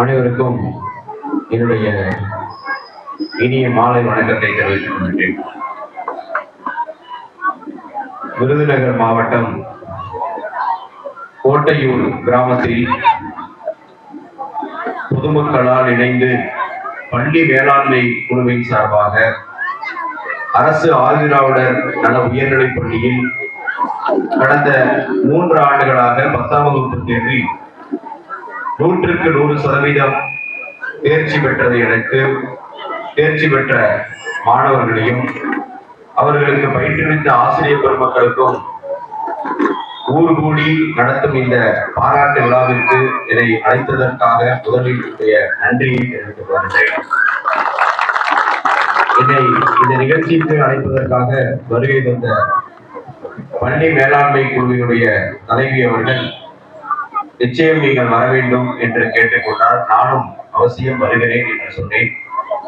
அனைவருக்கும் என்னுடைய இனிய மாலை வணக்கத்தை தெரிவித்துக் கொள்கிறேன் விருதுநகர் மாவட்டம் கோட்டையூர் கிராமத்தில் பொதுமக்களால் இணைந்து பள்ளி மேலாண்மை குழுவின் சார்பாக அரசு ஆதிராவிடர் நல உயர்நிலைப் பள்ளியில் கடந்த மூன்று ஆண்டுகளாக பத்தாம் வகுப்பு தேர்வில் நூற்றுக்கு நூறு சதவீதம் தேர்ச்சி பெற்றதை அடுத்து தேர்ச்சி பெற்ற மாணவர்களையும் அவர்களுக்கு பயிற்றுவித்த ஆசிரியர் பெருமக்களுக்கும் ஊர் கூடி நடத்தும் இந்த பாராட்டு விழாவிற்கு இதை அழைத்ததற்காக முதலில் நன்றியை தெரிவித்துக் கொள்கிறேன். இதை இந்த நிகழ்ச்சிக்கு அழைப்பதற்காக வருகை தந்த பள்ளி மேலாண்மை குழுவினுடைய தலைவி அவர்கள் நிச்சயம் நீங்கள் வர வேண்டும் என்று கேட்டுக்கொண்டால் நானும் அவசியம் வருகிறேன் என்று சொன்னேன்.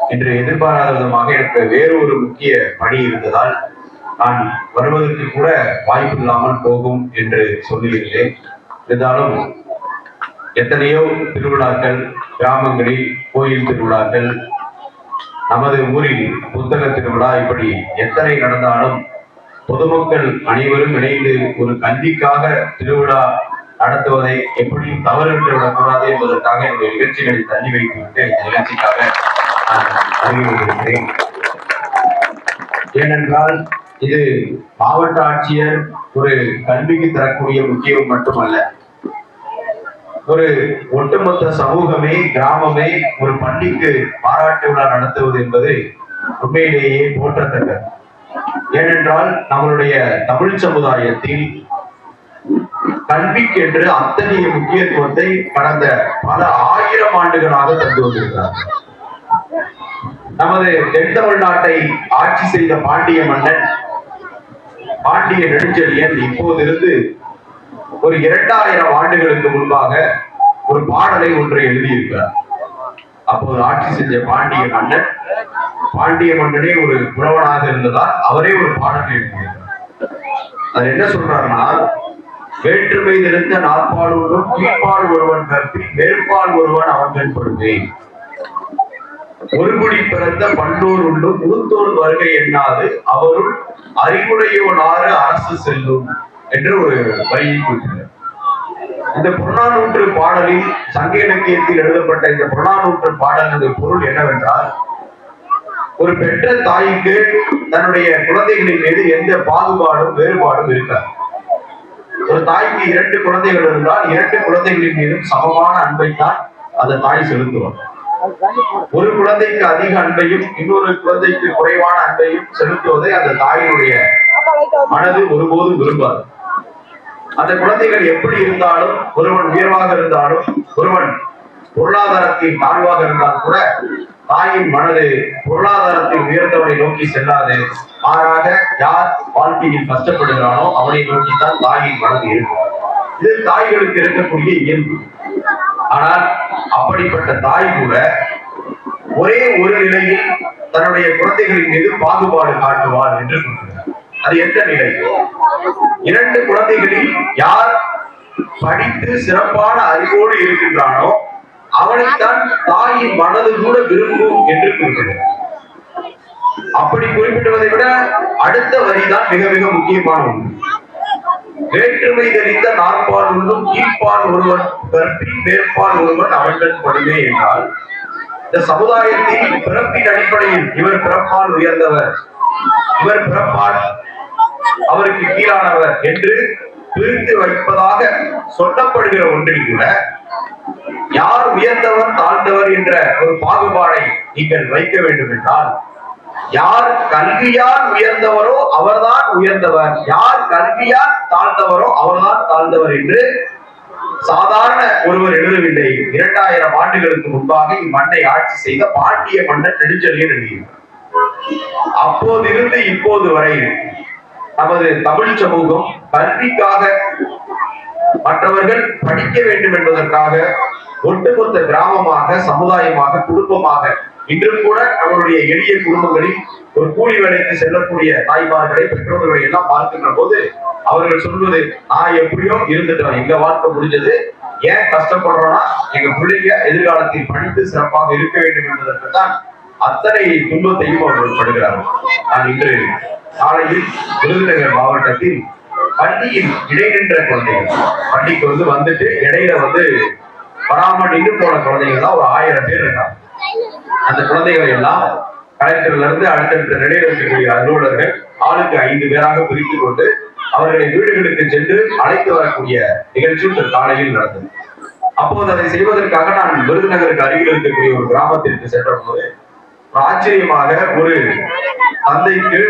இன்று எதிர்பாராத விதமாக எனக்கு வேறு ஒரு முக்கிய பணி இருந்ததால் நான் வருவதற்கு கூட வாய்ப்பு இல்லாமல் போகும் என்று சொல்லியிருந்தேன். இருந்தாலும் எத்தனையோ திருவிழாக்கள் கிராமங்களில் கோயில் திருவிழாக்கள் நமது ஊரில் புத்தக திருவிழா இப்படி எத்தனை நடந்தாலும் பொதுமக்கள் அனைவரும் இணைந்து ஒரு கல்விக்காக திருவிழா நடத்துவதை எப்படியும் தவறு விட்டு விடக்கூடாது என்பதற்காக இந்த நிகழ்ச்சிகளை தள்ளி வைத்துவிட்டு இந்த நிகழ்ச்சிக்காக நான் ஏனென்றால் இது மாவட்ட ஆட்சியர் ஒரு கல்விக்கு தரக்கூடிய முக்கியம் மட்டுமல்ல. ஒரு ஒட்டுமொத்த சமூகமே கிராமமே ஒரு பள்ளிக்கு பாராட்டு விழா நடத்துவது என்பது உண்மையிலேயே போற்றத்தக்கது. ஏனென்றால் நம்மளுடைய தமிழ் சமுதாயத்தில் கல்விக்கென்று அத்தகைய முக்கியத்துவத்தை கடந்த பல ஆயிரம் ஆண்டுகளாக தந்து வந்திருக்கிறார் நமது தென் தமிழ்நாட்டை ஆட்சி செய்த பாண்டிய மன்னன் பாண்டிய நெடுஞ்செழியன் இப்போதிருந்து ஒரு இரண்டாயிரம் ஆண்டுகளுக்கு முன்பாக ஒரு பாடலை ஒன்றை எழுதியிருக்கிறார். அப்போது ஆட்சி செஞ்ச பாண்டிய மன்னன் பாண்டிய மன்னனே ஒரு புலவனாக இருந்ததால் அவரே ஒரு பாடலை எழுதியிருக்கிறார். அது என்ன சொல்றாருன்னா வேற்றுமை இருந்த நாற்பால் ஒன்றும் கீழ்ப்பால் ஒருவன் கற்பி மேற்பால் ஒருவன் அவன் கொள்கை ஒரு பிறந்த பண்டோர் உள்ளும் மூத்தோர் வருகை எண்ணாது அவருள் அறிவுடையோனாறு அரசு செல்லும் என்று ஒரு வரியை குறிப்பிட்டார் இந்த புறநானூற்று பாடலில் சங்க இலக்கியத்தில் எழுதப்பட்ட இந்த புறநானூற்று பாடலின் பொருள் என்னவென்றால் ஒரு பெற்ற தாய்க்கு தன்னுடைய குழந்தைகளின் மீது எந்த பாகுபாடும் வேறுபாடும் இருக்காது. ஒரு தாய்க்கு இரண்டு குழந்தைகள் இருந்தால் இரண்டு குழந்தைகளின் மீதும் சமமான அன்பை தான் அந்த தாய் செலுத்துவார் ஒரு குழந்தைக்கு அதிக அன்பையும் இன்னொரு குழந்தைக்கு குறைவான அன்பையும் செலுத்துவதை அந்த தாயினுடைய மனது ஒருபோதும் விரும்பாது. அந்த குழந்தைகள் எப்படி இருந்தாலும் ஒருவன் உயர்வாக இருந்தாலும் ஒருவன் பொருளாதாரத்தில் தாழ்வாக இருந்தால் கூட தாயின் மனது பொருளாதாரத்தை உயர்ந்தவனை நோக்கி செல்லாது. மாறாக யார் வாழ்க்கையில் கஷ்டப்படுகிறானோ அவனை நோக்கித்தான் தாயின் மனது இருக்கும். இது தாய்களுக்கு இருக்கக்கூடிய இயல்பு. ஆனால் அப்படிப்பட்ட தாய் கூட ஒரே ஒரு நிலையில் தன்னுடைய குழந்தைகளின் மீது பாகுபாடு காட்டுவார் என்று சொல்கிறார். அது எந்த நிலை? இரண்டு குழந்தைகளில் யார் படித்து சிறப்பான அறிவோடு இருக்கின்றானோ அவனைத்தான் தாயின் மனது கூட விரும்பும் என்று குறிப்பிடுகிறார் அப்படி குறிப்பிடுவதை விட அடுத்த வரிதான் மிக மிக முக்கியமான ஒன்று. வேற்றுமை தெரிந்த நாற்பால் உள்ளும் கீழ்ப்பால் ஒருவன் கற்பின் மேற்பால் ஒருவன் அவர்கள் படுமே என்றால் இந்த சமுதாயத்தில் பிறப்பின் அடிப்படையில் இவர் பிறப்பால் உயர்ந்தவர் இவர் பிறப்பால் அவருக்கு கீழானவர் என்று பிரித்து வைப்பதாக சொல்லப்படுகிற ஒன்றில் கூட யார் உயர்ந்தவர் தாழ்ந்தவர் என்ற ஒரு பாகுபாடை நீங்கள் வைக்க வேண்டும் என்றால் யார் கல்வியால் உயர்ந்தவரோ அவர்தான் உயர்ந்தவர். யார் கல்வியால் தாழ்ந்தவரோ அவர்தான் தாழ்ந்தவர் என்று சாதாரண ஒருவர் எழுதவில்லை. இரண்டாயிரம் ஆண்டுகளுக்கு முன்பாக இம்மண்ணை ஆட்சி செய்த பாண்டிய மன்னர் நெடுஞ்செழியன் எழுதியிருக்கிறார் அப்போதிருந்து இப்போது வரை நமது தமிழ் சமூகம் கல்விக்காக மற்றவர்கள் படிக்க வேண்டும் என்பதற்காக ஒட்டுமொத்த கிராமமாக சமுதாயமாக குடும்பமாக இன்றும் கூட அவருடைய எளிய குடும்பங்களில் ஒரு கூலி வேலைக்கு செல்லக்கூடிய தாய்மார்களை பெற்றோர்களை எல்லாம் பார்க்கின்ற போது அவர்கள் சொல்வது நான் எப்படியோ இருந்துட்டோம் எங்க வாழ்க்கை முடிஞ்சது. ஏன் கஷ்டப்படுறோம்னா எங்க பிள்ளைங்க எதிர்காலத்தில் படித்து சிறப்பாக இருக்க வேண்டும் என்பதற்கு தான் அத்தனை துன்பத்தையும் அவர்கள் படுகிறார்கள். நான் இன்று காலையில் விருதுநகர் மாவட்டத்தில் பள்ளியில் இடைநின்ற குழந்தைகள் பள்ளிக்கு வந்து வந்துட்டு இடையில வந்து வராம போன குழந்தைகள் ஒரு ஆயிரம் பேர் இருக்காங்க. அந்த குழந்தைகள் எல்லாம் கலெக்டர்ல இருந்து அடுத்தடுத்த நிலையில் இருக்கக்கூடிய அலுவலர்கள் ஆளுக்கு ஐந்து பேராக பிரித்து கொண்டு அவர்களை வீடுகளுக்கு சென்று அழைத்து வரக்கூடிய நிகழ்ச்சி இந்த காலையில் நடந்தது. அப்போது அதை செய்வதற்காக நான் விருதுநகருக்கு அருகில் இருக்கக்கூடிய ஒரு கிராமத்திற்கு சென்ற போது ஒரு ஆச்சரியமாக ஒரு தந்தைக்கு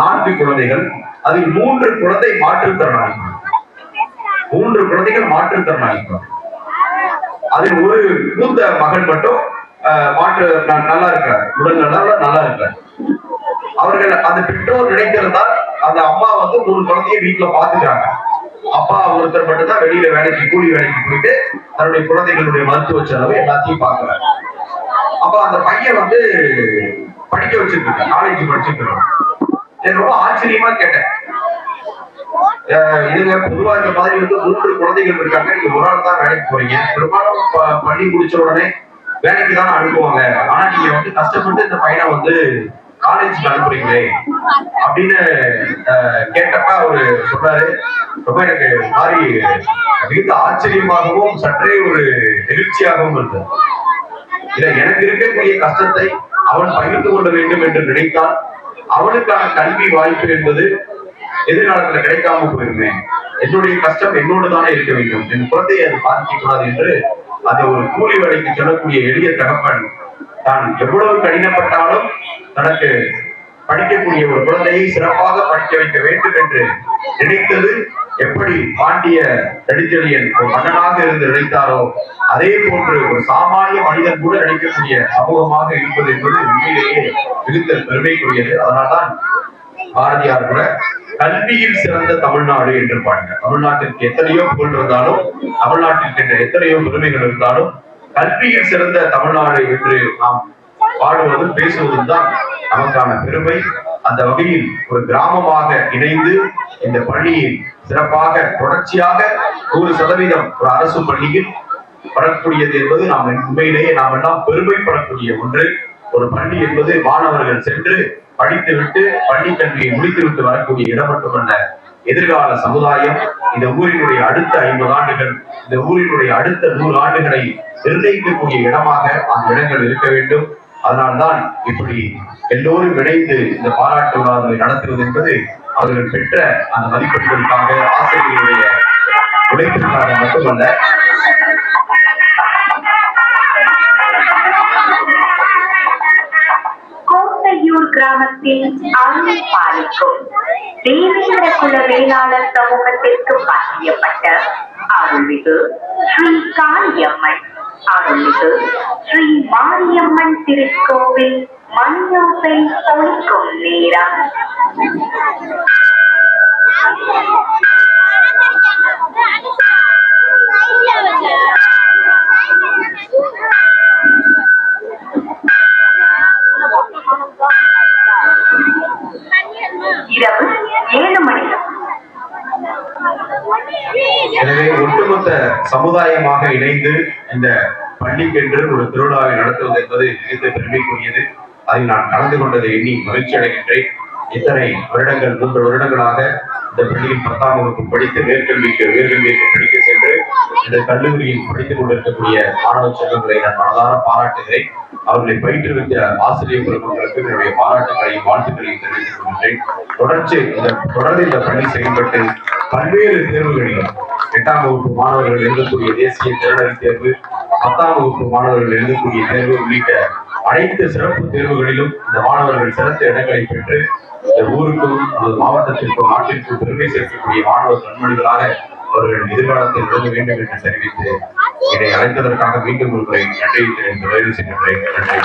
நான்கு குழந்தைகள் அதில் மூன்று குழந்தை மாற்றுத்திறனாளிகள். மூன்று குழந்தைகள் மாற்றுத்திறனாளிகள். அதில் ஒரு மூத்த மகன் மட்டும் மாற்று நல்லா இருக்கிறார் உடல் நல்லா நல்லா இருக்கிறார் அவர்கள் அந்த பெற்றோர் நினைத்திருந்தால் அந்த அம்மா வந்து மூணு குழந்தைய வீட்டுல பாத்துக்கிறாங்க அப்பா ஒருத்தர் மட்டும் தான் வெளியில வேலைக்கு கூலி வேலைக்கு போயிட்டு தன்னுடைய குழந்தைகளுடைய மருத்துவ செலவு எல்லாத்தையும் பாக்குறாரு அப்ப அந்த பையன் வந்து படிக்க வச்சிருக்காங்க காலேஜ் படிச்சுட்டு எனக்கு ரொம்ப ஆச்சரியமா கேட்டேன். அஹ் பொதுவா இந்த மாதிரி வந்து மூன்று குழந்தைகள் இருக்காங்க. நீங்க ஒரு ஆள் தான் வேலைக்கு போறீங்க. பெரும்பாலும் பண்ணி முடிச்ச உடனே வேலைக்கு தான் அனுப்புவாங்க. ஆனா நீங்க வந்து கஷ்டப்பட்டு இந்த பையனை வந்து காலேஜுக்கு அனுப்புறீங்களே அப்படின்னு கேட்டப்ப அவரு சொன்னாரு. ரொம்ப எனக்கு மாதிரி மிகுந்த ஆச்சரியமாகவும் சற்றே ஒரு நெகிழ்ச்சியாகவும் இருந்தது. இல்ல எனக்கு இருக்கக்கூடிய கஷ்டத்தை அவன் பகிர்ந்து கொள்ள வேண்டும் என்று நினைத்தால் அவனுக்கான கல்வி வாய்ப்பு என்பது எதிர்காலத்துல கிடைக்காம போயிருந்தேன் என்னுடைய கஷ்டம் என்னோடு தானே இருக்க வேண்டும். என் குழந்தையை அது பாதிக்க கூடாது என்று அந்த ஒரு கூலி வேலைக்கு சொல்லக்கூடிய எளிய தகப்பன் தான் எவ்வளவு கடினப்பட்டாலும் தனக்கு படிக்கக்கூடிய ஒரு குழந்தையை சிறப்பாக படிக்க வைக்க வேண்டும் என்று நினைத்தது எப்படி பாண்டிய நெடுஞ்செழியன் ஒரு மன்னனாக இருந்து நினைத்தாரோ அதே போன்று ஒரு சாமானிய மனிதன் கூட நினைக்கக்கூடிய சமூகமாக இருப்பது என்பது உண்மையிலேயே மிகுந்த பெருமைக்குரியது. அதனால்தான் பாரதியார் கூட கல்வியில் சிறந்த தமிழ்நாடு என்று பாடினார். தமிழ்நாட்டிற்கு எத்தனையோ புகழ் இருந்தாலும் தமிழ்நாட்டிற்கு எத்தனையோ பெருமைகள் இருந்தாலும் கல்வியில் சிறந்த தமிழ்நாடு என்று நாம் பாடுவதும் பேசுவதும் தான் நமக்கான பெருமை. அந்த வகையில் ஒரு கிராமமாக இணைந்து இந்த பள்ளியை சிறப்பாக தொடர்ச்சியாக நூறு சதவீதம் ஒரு அரசு பள்ளியில் வரக்கூடியது என்பது நாம் உண்மையிலேயே நாம் எல்லாம் பெருமைப்படக்கூடிய ஒன்று. ஒரு பள்ளி என்பது மாணவர்கள் சென்று படித்துவிட்டு பள்ளி கல்வியை முடித்துவிட்டு வரக்கூடிய இடம் மட்டுமல்ல எதிர்கால சமுதாயம் இந்த ஊரினுடைய அடுத்த ஐம்பது ஆண்டுகள் இந்த ஊரினுடைய அடுத்த நூறு ஆண்டுகளை நிர்ணயிக்கக்கூடிய இடமாக அந்த இடங்கள் இருக்க வேண்டும். அதனால்தான் இப்படி எல்லோரும் இணைந்து இந்த பாராட்டு விழாவை நடத்துவது என்பது அவர்கள் பெற்ற அந்த மதிப்பெண்களுக்காக ஆசிரியர்களுடைய உழைப்பிற்காக மட்டுமல்ல கோட்டையூர் கிராமத்தில் அருள் பாலிக்கும். தேவேந்திர குல வேளாளர் சமூகத்திற்கு பாத்தியப்பட்ட அருள்மிகு ஸ்ரீ காளியம்மன். அருள்மிகு ஸ்ரீ மாரியம்மன் திருக்கோவில் மணியோசை ஒழிக்கும் நேரம். எனவே ஒட்டுமொத்த சமுதாயமாக இணைந்து இந்த பள்ளிக்கென்று ஒரு திருவிழாவை நடத்துவது என்பது மிகுந்த பெருமைக்குரியது. அதில் நான் கலந்து கொண்டதை எண்ணி மகிழ்ச்சி அடைகின்றேன். இத்தனை வருடங்கள் மூன்று வருடங்களாக இந்த பள்ளியில் பத்தாம் வகுப்பு படித்து மேற்கல்விக்கு உயர்கல்விக்கு படிக்க சென்று இந்த கல்லூரியில் படித்துக் கொண்டிருக்கக்கூடிய மாணவ செல்வங்களை நான் மனதார பாராட்டுகிறேன். அவர்களை பயிற்றுவித்த ஆசிரியர் பெருமக்களுக்கு என்னுடைய பாராட்டுகளையும் வாழ்த்துக்களையும் தெரிவித்துக் கொள்கிறேன் தொடர்ச்சி இந்த தொடர்ந்து இந்த பள்ளி செயல்பட்டு பல்வேறு தேர்வுகளில் எட்டாம் வகுப்பு மாணவர்கள் எழுதக்கூடிய தேசிய திறனறி தேர்வு பத்தாம் வகுப்பு மாணவர்கள் எழுதக்கூடிய தேர்வு உள்ளிட்ட அனைத்து சிறப்பு தேர்வுகளிலும் இந்த மாணவர்கள் சிறந்த இடங்களை பெற்று இந்த ஊருக்கும் நமது மாவட்டத்திற்கும் நாட்டிற்கும் பெருமை சேர்க்கக்கூடிய மாணவர் நண்பர்களாக அவர்கள் எதிர்காலத்தில் எழுத வேண்டும் என்று தெரிவித்து இதை அழைத்ததற்காக மீண்டும் ஒரு நன்றி தெரிவித்து நிறைவு செய்கின்றேன் நன்றி.